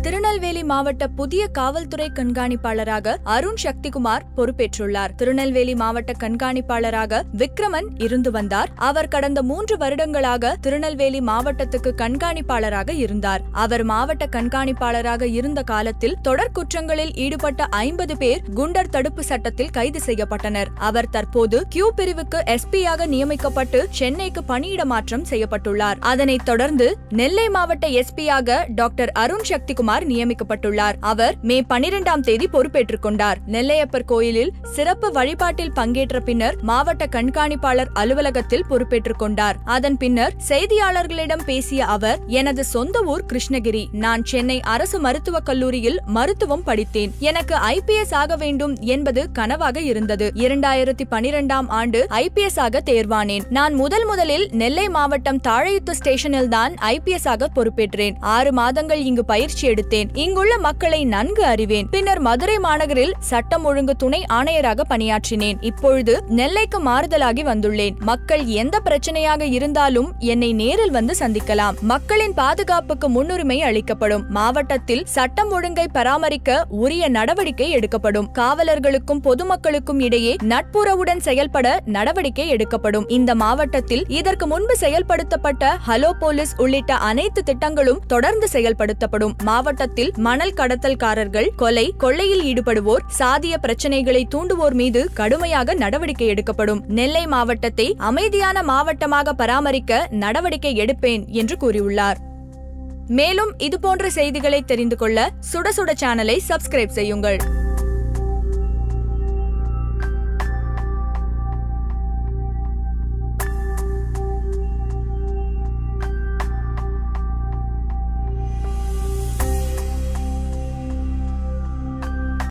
திருநெல்வேலி மாவட்ட புதிய காவல்துறை கண்காணிப்பாளராக அருண் சக்திகுமார் பொறுப்பேற்றுள்ளார். திருநெல்வேலி மாவட்ட கண்காணிப்பாளராக விக்ரமன் இருந்து வந்தார். அவர் கடந்த மூன்று வருடங்களாக திருநெல்வேலி மாவட்டத்துக்கு கண்காணிப்பாளராக இருந்தார். அவர் மாவட்ட கண்காணிப்பாளராக இருந்த காலத்தில் தொடர் குற்றங்களில் ஈடுபட்ட ஐம்பது பேர் குண்டர் தடுப்பு சட்டத்தில் கைது செய்யப்பட்டனர். அவர் தற்போது கியூ பிரிவுக்கு எஸ்பியாக நியமிக்கப்பட்டு சென்னைக்கு பணியிட மாற்றம் செய்யப்பட்டுள்ளார். அதனைத் தொடர்ந்து நெல்லை மாவட்ட எஸ்பியாக டாக்டர் அருண் சக்திகுமார் நியமிக்கப்பட்டுள்ளார். அவர் மே பனிரெண்டாம் தேதி பொறுப்பேற்றுக் கொண்டார். நெல்லையப்பர் கோயிலில் சிறப்பு வழிபாட்டில் பங்கேற்ற பின்னர் மாவட்ட கண்காணிப்பாளர் அலுவலகத்தில் பொறுப்பேற்றுக் கொண்டார். அதன் பின்னர் செய்தியாளர்களிடம் பேசிய அவர் எனது சொந்த ஊர் கிருஷ்ணகிரி. நான் சென்னை அரசு மருத்துவக் கல்லூரியில் மருத்துவம் படித்தேன். எனக்கு ஐபிஎஸ் ஆக வேண்டும் என்பது கனவாக இருந்தது. இரண்டாயிரத்தி பனிரெண்டாம் ஆண்டு ஐபிஎஸ் ஆக தேர்வானேன். நான் முதல் முதலில் நெல்லை மாவட்டம் தாழையுத்து ஸ்டேஷனில் தான் ஐபிஎஸ் ஆக பொறுப்பேற்றேன். ஆறு மாதங்கள் இங்கு பயிற்சி எடுத்தேன் இங்குள்ள மக்களை நன்கு அறிவேன். பின்னர் மதுரை மாநகரில் சட்டம் ஒழுங்கு துணை ஆணையராக பணியாற்றினேன். இப்பொழுது நெல்லைக்கு மாறுதலாகி வந்துள்ளேன். மக்கள் எந்த பிரச்சனையாக இருந்தாலும் என்னை நேரில் வந்து சந்திக்கலாம். மக்களின் பாதுகாப்புக்கு முன்னுரிமை அளிக்கப்படும். மாவட்டத்தில் சட்டம் ஒழுங்கை பராமரிக்க உரிய நடவடிக்கை எடுக்கப்படும். காவலர்களுக்கும் பொதுமக்களுக்கும் இடையே நட்புறவுடன் செயல்பட நடவடிக்கை எடுக்கப்படும். இந்த மாவட்டத்தில் இதற்கு முன்பு செயல்படுத்தப்பட்ட ஹலோ போலீஸ் உள்ளிட்ட அனைத்து திட்டங்களும் தொடர்ந்து செயல்படுத்தப்படும். மாவட்ட மாவட்டத்தில் மணல் கடத்தல்காரர்கள் கொலை கொள்ளையில் ஈடுபடுவோர் சாதிய பிரச்சனைகளை தூண்டுவோர் மீது கடுமையாக நடவடிக்கை எடுக்கப்படும். நெல்லை மாவட்டத்தை அமைதியான மாவட்டமாக பராமரிக்க நடவடிக்கை எடுப்பேன் என்று கூறியுள்ளார். மேலும் இதுபோன்ற செய்திகளை தெரிந்து கொள்ள சுட சுட சேனலை சப்ஸ்கிரைப் செய்யுங்கள்.